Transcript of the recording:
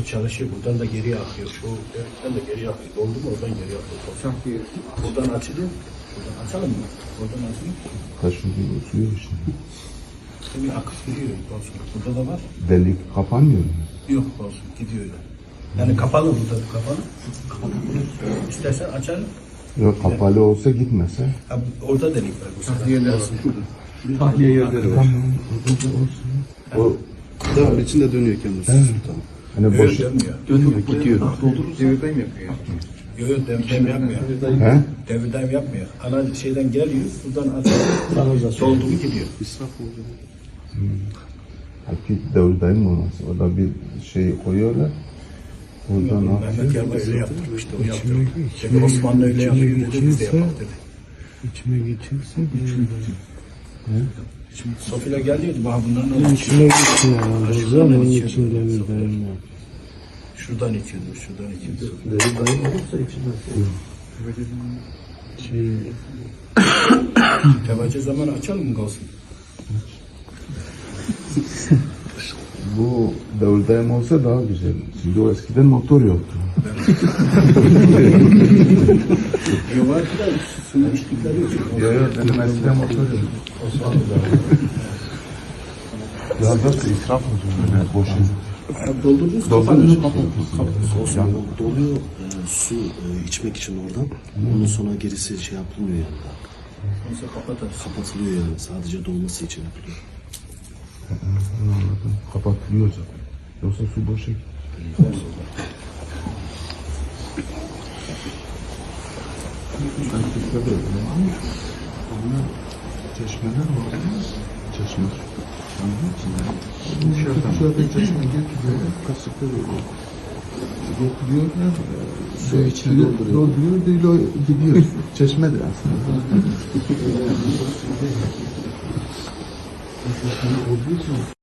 O çalışıyor. Buradan da geri akıyor. Şu delikten de geri akıyor. Doldu mu oradan geri akıyor. Buradan açılıyor. Buradan açalım mı? Buradan açılıyor. Taşınıyor suyu şimdi. Şimdi akıp gidiyor. Olsun. Burada da var. Delik kapanmıyor mu? Yok olsun. Gidiyor öyle. Yani kapalı burada kapalı. Kapatabilir. İstersen açalım. Yok kapalı olsa gitmese. Ha, orada delik var. Bu sefer. Olsun. Tahliye yerleri var. Tamam. O Devam içinde dönüyor kendisi. Tamam. Hani boş. Dönmüyor. Dönüyor gidiyor. Devirden yapıyor. Yok yok dem, dem yapmıyor. He? Devirden yapmıyor. Ana şeyden geliyor. Buradan. Doldu mu gidiyor. İsraf olacak. Hakik devrdayım olması. Orada bir şey koyuyorlar. Oradan Mehmet akıyor. Kemal öyle yaptırmıştı. O yaptı. Dedi Osmanlı öyle yapıyor dedi. Biz de yapalım dedi. İçime geçirse Sofya'yla geliyordu. Bana bunların olmuş. İçine gitsin herhalde. Zaman için devirdeyim ya. Şuradan içiyordu, şuradan içiyordu. Deri dayı olursa içinde. Şey, Tevace zaman açalım mı kalsın? bu devrdayım olsa daha güzel. Şimdi o eskiden motor yoktu. Yok da suyu içtikleri için. Yok yok benim eskiden motor yoktu. Ya da israf oluyor. Yani boş Doldurdunuz Doldurdunuz, kapanır. Olsun doluyor su içmek için oradan. Ondan sonra gerisi şey yapılmıyor yani. Neyse kapatarız. Kapatılıyor yani. Sadece dolması için yapılıyor. Kapatılıyor zaten. Yoksa su boşa gider. Erkekler de öyle ama onlar çeşmeler var değil mi? Çeşme. Dışarıdan. Dışarıdan çeşme getiriyor. Kasıkta veriyor. Getiriyorlar. Su içine dolduruyor. Dolduruyor değil o gidiyor. Çeşmedir aslında. Olduğu için